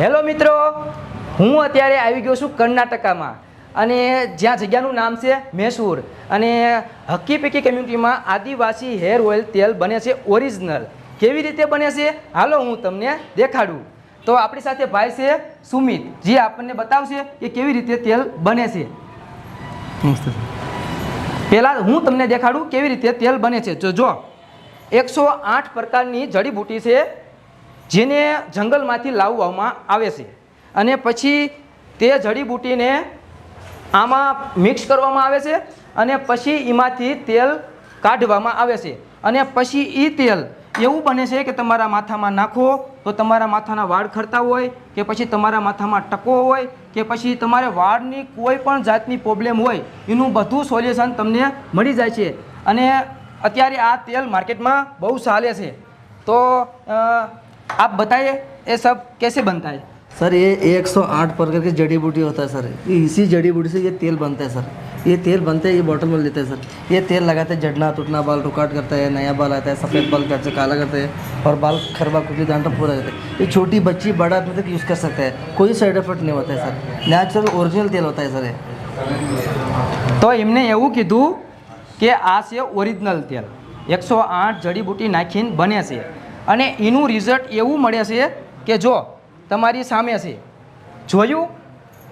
Hello મિત્રો હું અત્યારે આવી ગયો છું કર્ણાટકામાં. અને જ્યાં જગ્યાનું નામ છે મૈસૂર. અને હક્કી પૈકી કમ્યુનિટીમાં આદિવાસી હેર ઓઇલ તેલ બને છે ઓરિજિનલ. કેવી રીતે બને છે? હાલો હું તમને દેખાડું. તો આપણી સાથે ભાઈ છે સુમિત જે આપણને બતાવશે કે કેવી રીતે તેલ બને છે. પહેલાં હું તમને દેખાડું કેવી રીતે તેલ બને છે. જો જો. એકસો આઠ પ્રકારની જડીબૂટી છે જેને જંગલમાંથી લાવવામાં આવે છે. અને પછી તે જડીબુટીને આમાં મિક્સ કરવામાં આવે છે અને પછી એમાંથી તેલ કાઢવામાં આવે છે. અને પછી એ તેલ એવું બને છે કે તમારા માથામાં નાખો તો તમારા માથાના વાળ ખરતા હોય કે પછી તમારા માથામાં ટકો હોય કે પછી તમારે વાળની કોઈ પણ જાતની પ્રોબ્લેમ હોય એનું બધું સોલ્યુશન તમને મળી જાય છે. અને અત્યારે આ તેલ માર્કેટમાં બહુ ચાલે છે. તો आप बताइए ये सब कैसे बनता है सर ये 108 प्रकार की जड़ी बूटी होता है सर ये इसी जड़ी बूटी से ये तेल बनता है सर ये तेल बनते हैं ये बॉटल में लेते हैं सर ये तेल लगाते हैं जड़ना टूटना बाल रुकाट करता है नया बाल आता है सफ़ेद बाल करते काला करते हैं और बाल खरबा कुटी दांटा पूरा रहता है ये छोटी बच्ची बड़ा आदमी तक यूज़ कर सकते हैं कोई साइड इफेक्ट नहीं होता है सर नेचुरल ओरिजिनल तेल होता है सर ये તો એમને એવું કીધું કે આ છે ઓરિજિનલ તેલ એકસો આઠ જડીબુટી નાખીને બને છે અને એનું રિઝલ્ટ એવું મળે છે કે જો તમારી સામે છે જોયું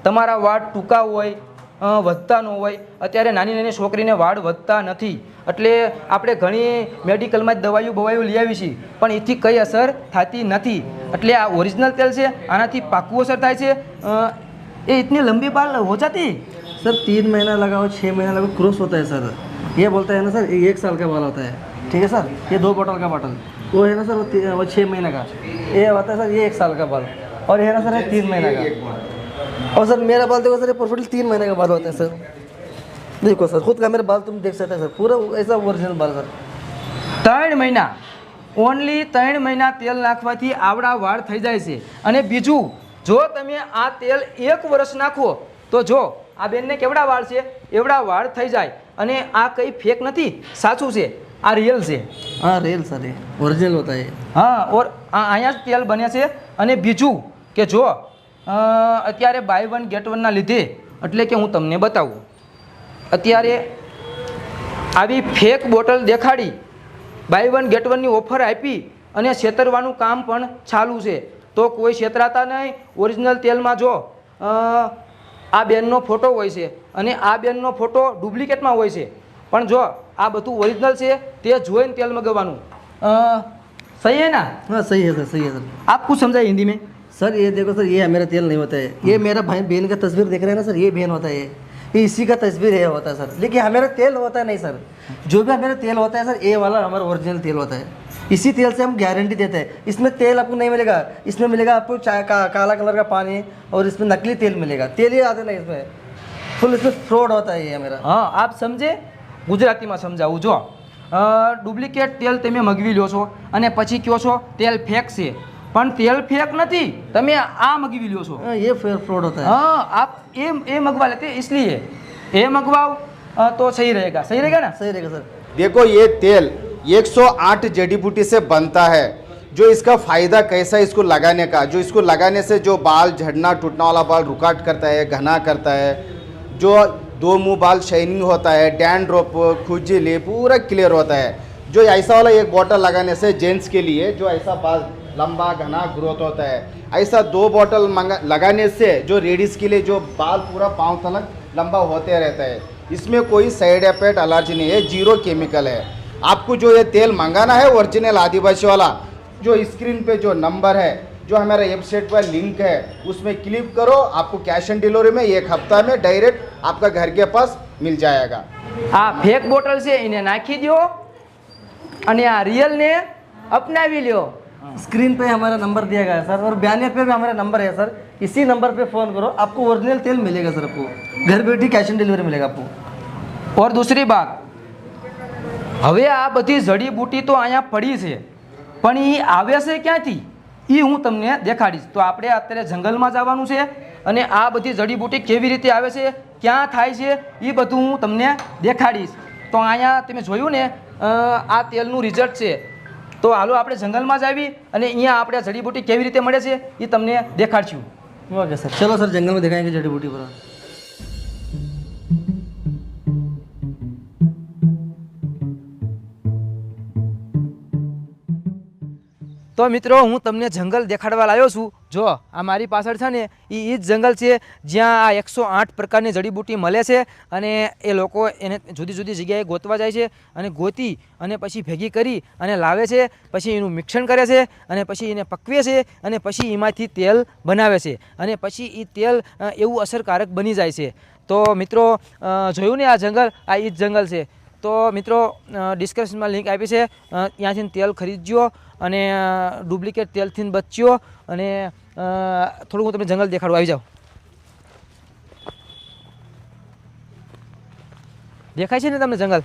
તમારા વાળ ટૂંકા હોય અ, વધતા ન હોય અત્યારે નાની નાની છોકરીને વાળ વધતા નથી એટલે આપણે ઘણી મેડિકલમાં જ દવાઈઓ બવાઈઓ લઈ આવી છીએ પણ એથી કઈ અસર થતી નથી એટલે આ ઓરિજિનલ તેલ છે આનાથી પાકું અસર થાય છે અ, એ ઇતની લંબી બાલ હો જાતી सर तीन महीना लगाओ छः महीना लगाओ क्रॉस होता है सर ये बोलता है ना सर ये एक साल का बाल होता है ठीक है सर ये दो बोतल का बॉटल वो है ना सर वो, ती- वो छः महीने का ये होता है सर ये एक साल का बाल और ये है ना सर ये तीन महीने का और सर मेरा बाल देखो सर ये परफेक्टली तीन महीने का बाल होता है सर देखो सर खुद का मेरा बाल तुम देख सकते हैं सर पूरा ऐसा ओरिजिनल बाल सर ત્રણ મહિના ઓનલી ત્રણ મહિના તેલ નાખવાથી આવડા વાળ થઈ જાય છે અને બીજું જો તમે આ તેલ એક વર્ષ નાખો તો જો આ બેનને કેવડા વાળ છે એવડા વાળ થઈ જાય અને આ કંઈ ફેક નથી સાચું છે આ રિયલ છે. હા રિયલ સર ઓરિજિનલ હોતા એ હા ઓર અહીંયા જ તેલ બન્યા છે. અને બીજું કે જો અત્યારે બાય વન ગેટ વનના લીધે એટલે કે હું તમને બતાવું. અત્યારે આવી ફેક બોટલ દેખાડી બાય વન ગેટ વનની ઓફર આપી અને છેતરવાનું કામ પણ ચાલુ છે. તો કોઈ છેતરાતા નહીં. ઓરિજિનલ તેલમાં જો આ બેનનો ફોટો હોય છે. અને આ બેનનો ફોટો ડુપ્લિકેટમાં હોય છે. પણ જો આ બધું ઓરિજિનલ છે તે જોઈને તેલ મગાવવાનું અ, સહી હે ના हाँ सही है सर सही है सर आप कुछ समझाइए हिंदी में सर ये देखो सर ये मेरा तेल नहीं होता है ये मेरा भाई बहन का तस्वीर देख रहे हैं ना सर ये बहन होता है ये ये इसी का तस्वीर है होता है सर लेकिन हमारा तेल होता है नहीं सर जो भी हमारा तेल होता है सर ये वाला हमारा ओरिजिनल तेल होता है इसी तेल से हम गारंटी देते हैं इसमें तेल आपको नहीं मिलेगा इसमें मिलेगा आपको चाय का काला कलर का पानी और इसमें नकली तेल मिलेगा तेल ही आते नहीं इसमें फुल इसमें फ्रॉड होता है ये मेरा હા આપ સમજે ગુજરાતીમાં સમજાવું જો અ, ડુપ્લિકેટ તેલ તમે મગવી લ્યો છો અને પછી કહો છો તેલ ફેક છે પણ તેલ ફેક નથી તમે આ મગવી લ્યો છો हाँ, ये फ्रॉड होता है हाँ आप ये ये मंगवा लेते हैं इसलिए ये मंगवाओ अ, तो सही रहेगा सही रहेगा ना सही रहेगा सर देखो ये तेल 108 जड़ी बूटी से बनता है जो इसका फायदा कैसा है इसको लगाने का जो इसको लगाने से जो बाल झड़ना टूटना वाला बाल रुकाट करता है घना करता है जो दो मुँह बाल शाइनिंग होता है डैंड्रॉप खुजली, पूरा क्लियर होता है। जो ऐसा वाला एक बॉटल लगाने से जेंट्स के लिए, जो ऐसा बाल लंबा, घना ग्रोथ होता है। ऐसा दो बॉटल लगाने से जो लेडीज़ के लिए जो बाल पूरा पाँव तलक लंबा होते रहता है। इसमें कोई साइड इफ़ेक्ट एलर्जी नहीं है ज़ीरो केमिकल है। आपको जो ये तेल मंगाना है ओरिजिनल आदिवासी वाला, जो स्क्रीन पे जो नंबर है जो हमारा वेबसाइट पर लिंक है उसमें क्लिक करो आपको कैश ऑन डिलीवरी में एक हफ्ता में डायरेक्ट आपका घर के पास मिल जाएगा આ ફેક બોટલ છે એને નાખી દો અને આ રિયલને અપનાવી લ્યો स्क्रीन पे हमारा नंबर दिया गया है सर और बयाने पे भी हमारा नंबर है सर इसी नंबर पे फ़ोन करो आपको ओरिजिनल तेल मिलेगा सर आपको घर बैठी कैश ऑन डिलीवरी मिलेगा आपको ઓર દૂસરી બાત હવે આ બધી જડીબુટી તો અહીંયા પડી છે પણ એ આવે છે ક્યાંથી એ હું તમને દેખાડીશ. તો આપણે અત્યારે જંગલમાં જવાનું છે અને આ બધી જડીબુટી કેવી રીતે આવે છે, ક્યાં થાય છે એ બધું હું તમને દેખાડીશ. તો અહીંયા તમે જોયું ને આ તેલનું રિઝલ્ટ છે. તો હાલો આપણે જંગલમાં જ આવી અને અહીંયા આપણે જડીબુટી કેવી રીતે મળે છે એ તમને દેખાડશું. Okay, sir. ચલો, સર, જંગલમાં દેખાય જડીબુટી બરાબર તો મિત્રો, હું તમને જંગલ દેખાડવા લાવ્યો છું. જો, આ મારી પાછળ છે ને એ એ જ જંગલ છે, જ્યાં આ એકસો આઠ પ્રકારની જડીબુટી મળે છે અને એ લોકો એને જુદી જુદી જગ્યાએ ગોતવા જાય છે અને ગોતી અને પછી ભેગી કરી અને લાવે છે, પછી એનું મિશ્રણ કરે છે અને પછી એને પકવે છે અને પછી એમાંથી તેલ બનાવે છે અને પછી એ તેલ એવું અસરકારક બની જાય છે. તો મિત્રો જોયું ને આ જંગલ? આ એ જ જંગલ છે. તો મિત્રો ડિસ્ક્રિપ્શનમાં લિંક આપી છે. ત્યાંથી તેલ ખરીદજો અને ડુપ્લિકેટ તેલથી બચ્યો અને થોડું હું તમને જંગલ દેખાડું આવી જાઓ દેખાય છે ને તમને જંગલ?